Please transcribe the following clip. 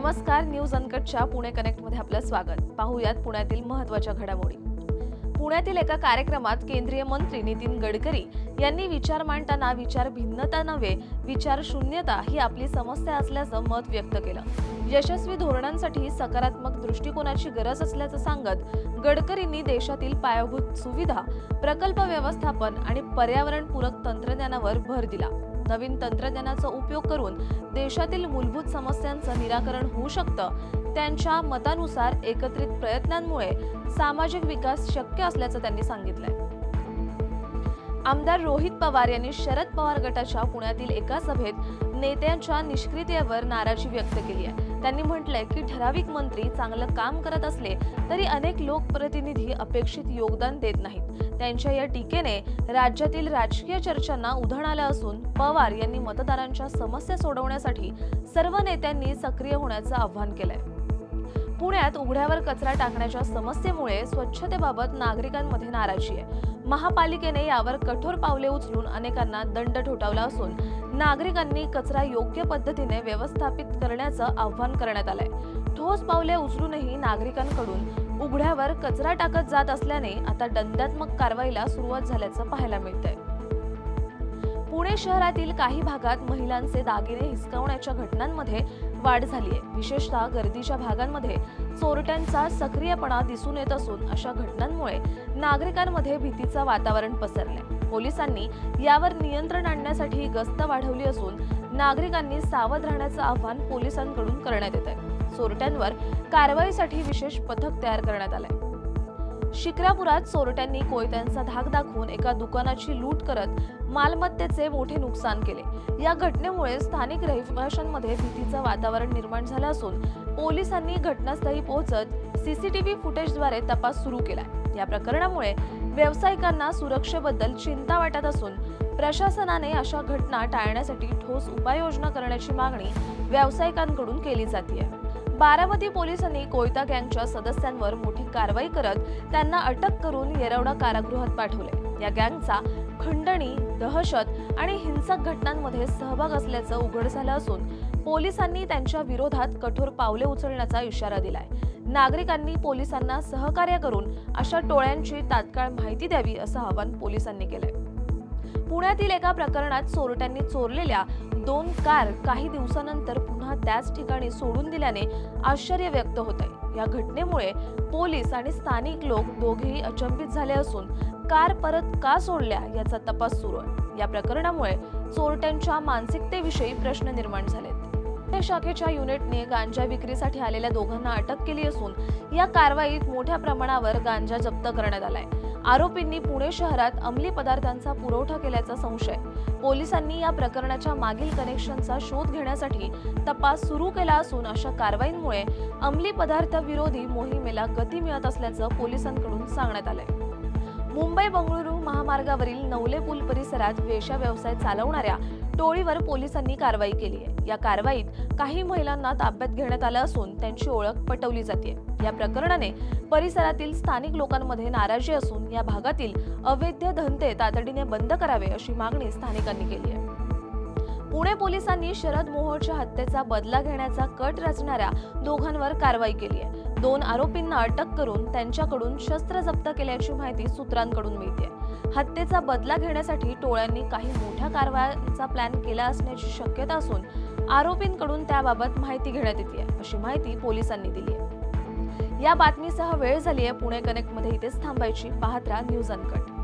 नमस्कार न्यूज अनकटच्या पुणे कनेक्टमध्ये आपलं स्वागत. पाहूयात पुण्यातील महत्त्वाच्या घडामोडी. पुण्यातील एका कार्यक्रमात केंद्रीय मंत्री नितीन गडकरी यांनी विचार मांडताना विचार भिन्नता नव्हे विचार शून्यता ही आपली समस्या असल्याचं मत व्यक्त केलं. यशस्वी धोरणांसाठी सकारात्मक दृष्टिकोनाची गरज असल्याचं सांगत गडकरींनी देशातील पायाभूत सुविधा प्रकल्प व्यवस्थापन आणि पर्यावरणपूरक तंत्रज्ञानावर भर दिला. नवीन तंत्रज्ञानाचा उपयोग करून देशातील मूलभूत समस्यांचं निराकरण होऊ शकतं त्यांच्या मतानुसार एकत्रित प्रयत्नांमुळे सामाजिक विकास शक्य असल्याचं त्यांनी सांगितलंय. आमदार रोहित पवार यांनी शरद पवार गटाच्या पुण्यातील एका सभेत नेत्यांच्या निष्क्रियतेवर नाराजी व्यक्त केली आहे. त्यांनी म्हटलंय की ठराविक मंत्री चांगलं काम करत असले तरी अनेक लोकप्रतिनिधी अपेक्षित योगदान देत नाहीत. त्यांच्या या टीकेने राज्यातील राजकीय चर्चांना उधाण आलं असून पवार यांनी मतदारांच्या समस्या सोडवण्यासाठी सर्व नेत्यांनी सक्रिय होण्याचं आवाहन केलंय. पुण्यात उघड्यावर कचरा टाकण्याच्या समस्येमुळे स्वच्छतेबाबत नागरिकांमध्ये नाराजी आहे. महापालिकेने यावर कठोर पावले उचलून अनेकांना दंड ठोठावला असून नागरिकांनी कचरा योग्य पद्धतीने व्यवस्थापित करण्याचं आवाहन करण्यात आलंय. ठोस पावले उचलूनही नागरिकांकडून उघड्यावर कचरा टाकत जात असल्याने आता दंडात्मक कारवाईला सुरुवात झाल्याचं पाहायला मिळतंय. पुणे शहरातील काही भागात महिलांचे दागिने हिसकावण्याच्या घटनांमध्ये वाढ झाली आहे विशेषतः गर्दीच्या भागांमध्ये चोरट्यांचा सक्रियपणा दिसून येत असून अशा घटनांमुळे नागरिकांमध्ये भीतीचं वातावरण पसरलंय. पोलिसांनी यावर नियंत्रण आणण्यासाठी गस्त वाढवली असून नागरिकांनी सावध राहण्याचं आवाहन पोलिसांकडून करण्यात येत आहे चोरट्यांवर कारवाईसाठी विशेष पथक तयार करण्यात आलंय. शिक्रापुरात चोरट्यांनी कोयत्यांचा धाक दाखवून एका दुकानाची लूट करत मालमत्तेचे मोठे नुकसान केले. या घटनेमुळे स्थानिक रहिवाशांमध्ये भीतीचं वातावरण निर्माण झालं असून पोलिसांनी घटनास्थळी पोहोचत सीसीटीव्ही फुटेजद्वारे तपास सुरू केला या प्रकरणामुळे व्यावसायिकांना सुरक्षेबद्दल चिंता वाटत असून प्रशासनाने अशा घटना टाळण्यासाठी ठोस उपाययोजना करण्याची मागणी व्यावसायिकांकडून केली जाते बारामती पोलिसांनी कोयता गँगच्या सदस्यांवर मोठी कारवाई करत त्यांना अटक करून येरवडा कारागृहात पाठवले. या गँगचा खंडणी दहशत आणि हिंसक घटनांमध्ये सहभाग असल्याचं उघड झालं असून पोलिसांनी त्यांच्या विरोधात कठोर पावले उचलण्याचा इशारा दिलाय. नागरिकांनी पोलिसांना सहकार्य करून अशा टोळ्यांची तात्काळ माहिती द्यावी असं आवाहन पोलिसांनी केलंय. पुण्यातील एका प्रकरणात चोरट्यांनी चोरलेल्या दोन कार काही दिवसानंतर पुन्हा त्याच ठिकाणी सोडून दिल्याने आश्चर्य व्यक्त होत आहे या घटनेमुळे पोलीस आणि स्थानिक लोक दोघेही अचंबित झाले असून कार परत का सोडल्या याचा तपास सुरू आहे. या प्रकरणामुळे चोरट्यांच्या मानसिकतेविषयी प्रश्न निर्माण झालेत. पुणे शाखेच्या युनिटने गांजा विक्रीसाठी आलेल्या दोघांना अटक केली असून या कारवाईत मोठ्या प्रमाणावर गांजा जप्त करण्यात आलाय. आरोपींनी पुणे शहरात अंमली पदार्थांचा पुरवठा केल्याचा संशय. पोलिसांनी या प्रकरणाच्या मागील कनेक्शनचा शोध घेण्यासाठी तपास सुरू केला असून अशा कारवाईंमुळे अंमली पदार्थ विरोधी मोहिमेला गती मिळत असल्याचं पोलिसांकडून सांगण्यात आलंय. मुंबई बंगळुरू महामार्गावरील नवले पूल परिसरात वेशा व्यवसाय चालवणाऱ्या टोळीवर पोलिसांनी कारवाई केली आहे. या कारवाईत काही महिलांना ताब्यात घेण्यात आलं असून त्यांची ओळख पटवली जाते या प्रकरणाने परिसरातील स्थानिक लोकांमध्ये नाराजी असून या भागातील अवैध धंदे तातडीने बंद करावे अशी मागणी स्थानिकांनी केली आहे. पुणे पोलिसांनी शरद मोहोळच्या हत्येचा बदला घेण्याचा कट रचणाऱ्या दोघांवर कारवाई केली आहे. दोन आरोपींना अटक करून त्यांच्याकडून शस्त्र जप्त केल्याची माहिती सूत्रांकडून मिळते. हत्येचा बदला घेण्यासाठी टोळ्यांनी काही मोठ्या कारवायांचा प्लॅन केला असण्याची शक्यता असून आरोपींकडून त्याबाबत माहिती घेण्यात येते अशी माहिती पोलिसांनी दिली आहे. या बातमीसह वेळ झाली आहे पुणे कनेक्टमध्ये इथेच थांबायची पाहत राहा न्यूज अनकट.